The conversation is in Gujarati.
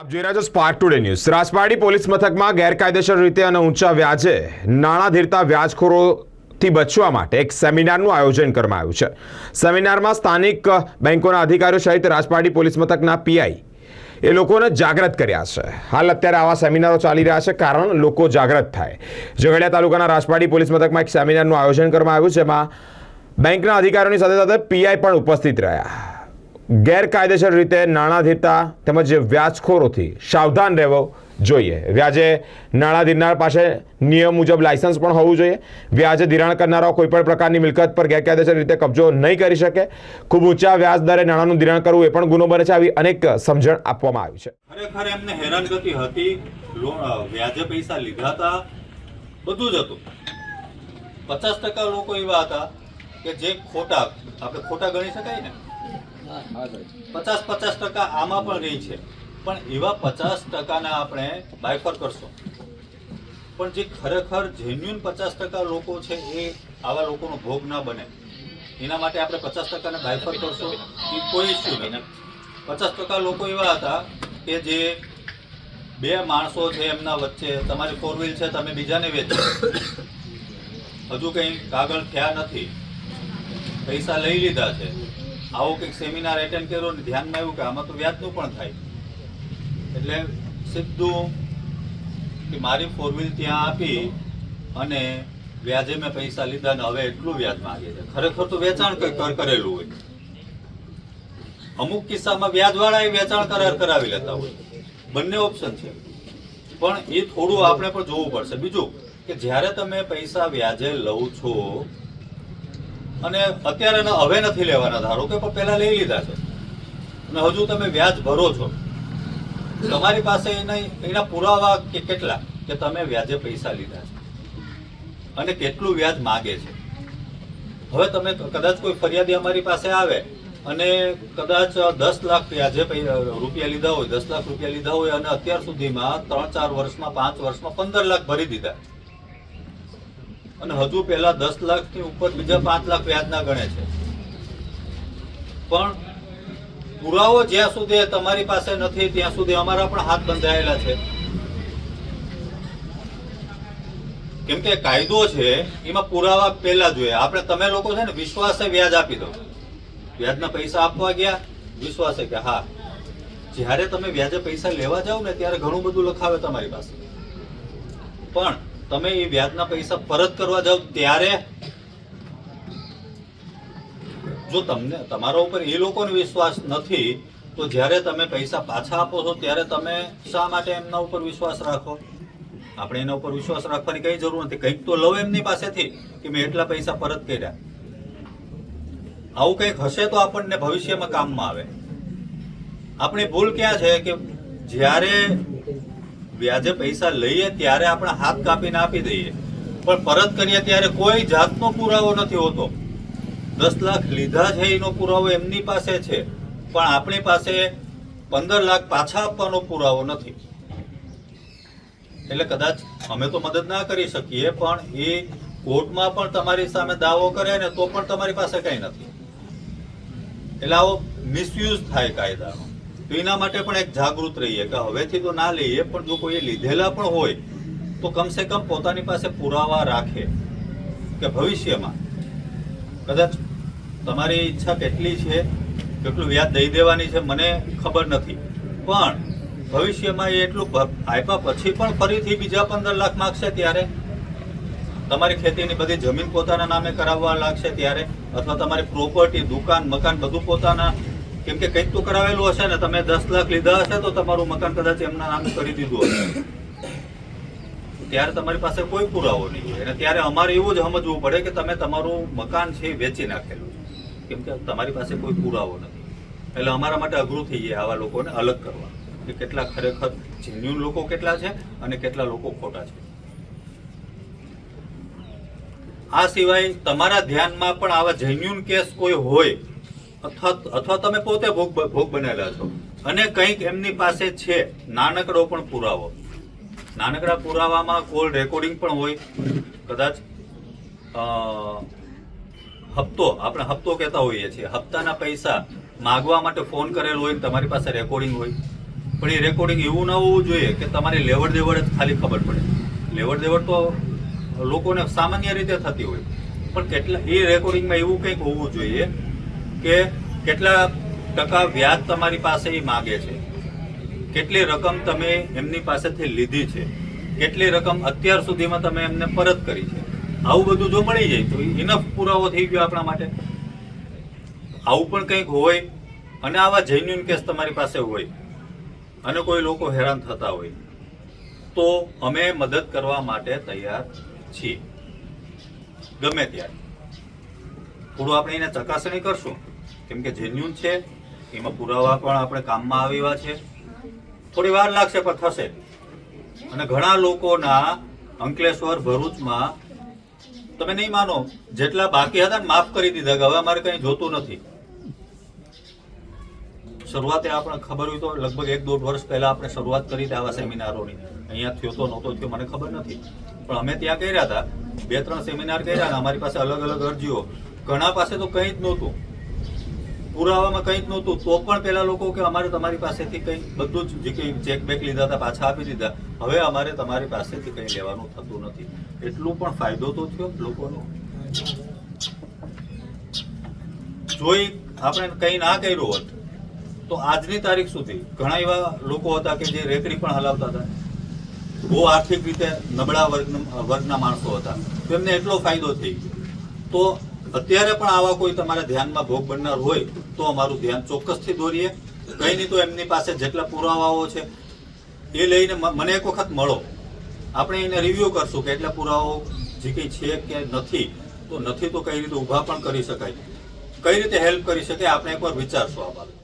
આપ જોઈ રહ્યા છો spark today news Rajpadi police મથકમાં ગેરકાયદેસર રીતે અને ઊંચા વ્યાજે નાણાં ધીરતા વ્યાજખોરોથી બચવા માટે એક સેમિનારનું આયોજન કરવામાં આવ્યું છે. સેમિનારમાં સ્થાનિક બેંકોના અધિકારીઓ સહિત રાજપાડી પોલીસ મથકના પીઆઈ એ લોકોને જાગૃત કર્યા છે. હાલ અત્યારે આવા સેમિનારો ચાલી રહ્યા છે કારણ લોકો જાગૃત થાય. ઝઘડિયા તાલુકાના રાજપાડી પોલીસ મથકમાં એક સેમિનારનું આયોજન કરવામાં આવ્યું, જેમાં બેંકના અધિકારીઓની સાથે સાથે પીઆઈ પણ ઉપસ્થિત રહ્યા. ગેરકાયદેસર રીતે નાણાધીરતા તેમજ વ્યાજખોરોથી સાવધાન રહેવો જોઈએ. વ્યાજે નાણાં ધીરનાર પાસે નિયમ મુજબ લાયસન્સ પણ હોવું જોઈએ. વ્યાજે ધિરાણ કરનારાઓ કોઈપણ પ્રકારની મિલકત પર ગેરકાયદેસર રીતે કબજો નહીં કરી શકે. ખૂબ ઊંચા વ્યાજ દરે નાણાંનું ધિરાણ કરવું એ પણ ગુનો બને છે આવી અનેક સમજણ આપવામાં આવી છે. ખરેખર એમને હેરાનગતિ હતી. વ્યાજે પૈસા લીધા હતા બધું જ હતું. પચાસ ટકા લોકો એવા હતા કે જે ખોટા આપણે ખોટા ગણી શકાય ને? પચાસ પચાસ ટકા આમાં પણ રહી છે. પણ એવા પચાસ ટકાના આપણે બાયફર કરશો. પણ જે ખરેખર જેન્યુન પચાસ ટકા લોકો છે એ આવા લોકોનો ભોગ ના બને. એના માટે આપણે પચાસ ટકાને બાયફર કરશો. એ કોઈ ઇસ્યુ નહીં પચાસ ટકા લોકો એવા હતા કે જે બે માણસો છે એમના વચ્ચે, તમારી ફોર વ્હીલ છે, તમે બીજાને વેચો. હજુ કંઈ કાગળ થયા નથી. પૈસા લઈ લીધા છે. આવો કંઈક સેમિનાર એટેન્ડ કર્યો ને ધ્યાનમાં આવ્યું કે આમાં તો વ્યાજનું પણ થાય. એટલે સીધું કે મારી ફોર વ્હીલ ત્યાં આપી અને વ્યાજે મેં પૈસા લીધા ને હવે એટલું વ્યાજ માંગે છે ખરેખર તો વેચાણ કર- કરેલું હોય. અમુક કિસ્સામાં વ્યાજવાળા એ વેચાણ કરાર કરાવી લેતા હોય. બંને ઓપ્શન છે. પણ એ થોડું આપણે પણ જોવું પડશે. બીજું કે જ્યારે તમે પૈસા વ્યાજે લઉં છો અને અત્યારે હવે નથી લેવાના ધારો કે પણ લઈ લીધા છે. અને હજુ તમે વ્યાજ ભરો છો. તમારી પાસે એના પુરાવા કે કેટલા? કે તમે વ્યાજે પૈસા લીધા છે. અને કેટલું વ્યાજ માગે છે. હવે તમે કદાચ કોઈ ફરિયાદી અમારી પાસે આવે અને કદાચ દસ લાખ વ્યાજે રૂપિયા લીધા હોય, દસ લાખ રૂપિયા લીધા હોય અને અત્યાર સુધીમાં ત્રણ ચાર વર્ષમાં, પાંચ વર્ષમાં પંદર લાખ ભરી દીધા. અને હજુ પહેલા દસ લાખની ઉપર બીજા પાંચ લાખ વ્યાજના ગણે છે. પણ પુરાવો જ્યાં સુધી તમારી પાસે નથી, ત્યાં સુધી અમારા પણ હાથ બંધાયેલા છે. કેમ કે કાયદો છે, એમાં પુરાવા પહેલા જોઈએ. આપણે, તમે લોકો છે ને, વિશ્વાસે વ્યાજ આપી દો. વ્યાજના પૈસા આપવા ગયા, વિશ્વાસે કે હા. જ્યારે તમે વ્યાજે પૈસા લેવા જાઓ ને, ત્યારે ઘણું બધું લખાવે તમારી પાસે. પણ તમે એ વ્યાજના પૈસા પરત કરવા જાઓ ત્યારે જો તમને, તમારા ઉપર એ લોકોને વિશ્વાસ નથી, તો જ્યારે તમે પૈસા પાછા આપો છો, ત્યારે તમે શા માટે એમના ઉપર વિશ્વાસ રાખો? આપણે એના ઉપર વિશ્વાસ રાખવાની કઈ જરૂર નથી. કંઈક તો લવ એમની પાસેથી કે મેં એટલા પૈસા પરત કર્યા. આવું કંઈક હશે તો આપણને ભવિષ્યમાં કામમાં આવે. આપણી ભૂલ ક્યાં છે કે જ્યારે વ્યાજે પૈસા લઈએ ત્યારે આપણે હાથ કાપીને આપી દઈએ. પણ પરત કરીએ ત્યારે કોઈ જાતનો પુરાવો નથી હોતો. દસ લાખ લીધા છે એનો પુરાવો એમની પાસે છે. પણ આપણી પાસે પંદર લાખ પાછા આપવાનો પુરાવો નથી. એટલે કદાચ અમે તો મદદ ના કરી શકીએ, પણ એ કોર્ટમાં પણ તમારી સામે દાવો કરે ને તો પણ તમારી પાસે કંઈ નથી. એટલે આવો મિસયુઝ થાય કાયદાનો. તો એના માટે પણ એક જાગૃત રહીએ કે હવેથી તો ના લઈએ, પણ જો કોઈ લીધેલા પણ હોય, તો કમસે કમ પોતાની પાસે પુરાવા રાખે કે ભવિષ્યમાં. કદાચ તમારી ઈચ્છા કેટલી છે, કેટલું વ્યાજ દઈ દેવાની છે, મને ખબર નથી. પણ ભવિષ્યમાં એ એટલું આપ્યા પછી પણ ફરીથી બીજા પંદર લાખ માગશે ત્યારે? તમારી ખેતીની બધી જમીન પોતાના નામે કરાવવા લાગશે ત્યારે? અથવા તમારી પ્રોપર્ટી દુકાન, મકાન બધું પોતાના કેમ કે કંઈક તો કરાવેલું હશે ને, તમે દસ લાખ લીધા હશે તો તમારું મકાન કદાચ એમના નામે કરી દીધું હશે. ત્યારે તમારી પાસે કોઈ પુરાવો નહીં હોય. અને ત્યારે અમારે એવું જ સમજવું પડે કે તમે તમારું મકાન છે એ વેચી નાખેલું છે. કેમ કે તમારી પાસે કોઈ પુરાવો નથી. એટલે અમારા માટે અઘરું થઈ જાય આવા લોકોને અલગ કરવા. કે કેટલા ખરેખર જેન્યુન લોકો કેટલા છે અને કેટલા લોકો ખોટા છે. આ સિવાય તમારા ધ્યાનમાં પણ આવા જેન્યુન કેસ કોઈ હોય અથવા અથવા તમે પોતે ભોગ ભોગ બનેલા છો. અને કંઈક એમની પાસે છે, નાનકડો પણ પુરાવો. નાનકડા પુરાવામાં કોલ રેકોર્ડિંગ પણ હોય. કદાચ હપ્તો, આપણે હપ્તો કહેતા હોઈએ છીએ. હપ્તાના પૈસા માગવા માટે ફોન કરેલો હોય, તમારી પાસે રેકોર્ડિંગ હોય. પણ એ રેકોર્ડિંગ એવું ના હોવું જોઈએ કે તમારી લેવડ દેવડ જ ખાલી ખબર પડે. લેવડ દેવડ તો લોકોને સામાન્ય રીતે થતી હોય. પણ કેટલા એ રેકોર્ડિંગમાં એવું કંઈક હોવું જોઈએ કે કેટલા ટકા વ્યાજ તમારી પાસે એ માગે છે? કેટલી રકમ તમે એમની પાસેથી લીધી છે? કેટલી રકમ અત્યાર સુધીમાં તમે એમને પરત કરી છે? આવું બધું જો મળી જાય તો ઇનફ પુરાવો થઈ ગયો આપણા માટે. આવું પણ કંઈક હોય અને આવા જેન્યુન કેસ તમારી પાસે હોય અને કોઈ લોકો હેરાન થતા હોય, તો અમે મદદ કરવા માટે તૈયાર છીએ. ગમે ત્યારે. થોડું આપણે એને ચકાસણી કરશું. કેમ કે જેન્યુન છે, એમાં પુરાવા પણ આપણે કામમાં આવેલા છે. થોડી વાર લાગશે, પણ થશે. અને ઘણા લોકોના અંકલેશ્વર ભરૂચમાં, તમે નહીં માનો, જેટલા બાકી હતા ને માફ કરી દીધા કે હવે અમારે કંઈ જોતું નથી. શરૂઆતે આપણે ખબર હોય તો લગભગ એક દોઢ વર્ષ પહેલા આપણે શરૂઆત કરી હતી આવા સેમિનારોની. અહીંયા થયો તો નહોતો, થયો, મને ખબર નથી. પણ અમે ત્યાં કર્યા હતા, બે ત્રણ સેમિનાર કર્યા અમારી પાસે અલગ અલગ અરજીઓ. ઘણા પાસે તો કંઈ જ નહોતું. પુરાવામાં કંઈક નહોતું, તો પણ પેલા લોકો કે અમારે તમારી પાસેથી કંઈક બધું જ જે ચેક બેક લીધા હતા, પાછા આપી દીધા. હવે અમારે તમારી પાસેથી કંઈ લેવાનું થતું નથી. એટલું પણ ફાયદો તો થયો લોકોનો. જોઈ આપણે કંઈ ના કર્યું હોત, તો આજની તારીખ સુધી ઘણા એવા લોકો હતા કે જે રેકડી પણ હલાવતા હતા. બહુ આર્થિક રીતે નબળા વર્ગ વર્ગના માણસો હતા. તેમને એટલો ફાયદો થઈ ગયો. તો અત્યારે પણ આવા કોઈ તમારા ધ્યાનમાં ભોગ બનનાર હોય તો અમારું ધ્યાન ચોક્કસથી દોરીએ. કંઈ નહીં તો એમની પાસે જેટલા પુરાવાઓ છે, એ લઈને મને એક વખત મળો. આપણે એને રિવ્યૂ કરશું કે એટલા પુરાવાઓ જે કંઈ છે કે નથી, તો નથી તો કઈ રીતે ઊભા પણ કરી શકાય. કઈ રીતે હેલ્પ કરી શકાય આપણે એકવાર વિચારશું આ બાબત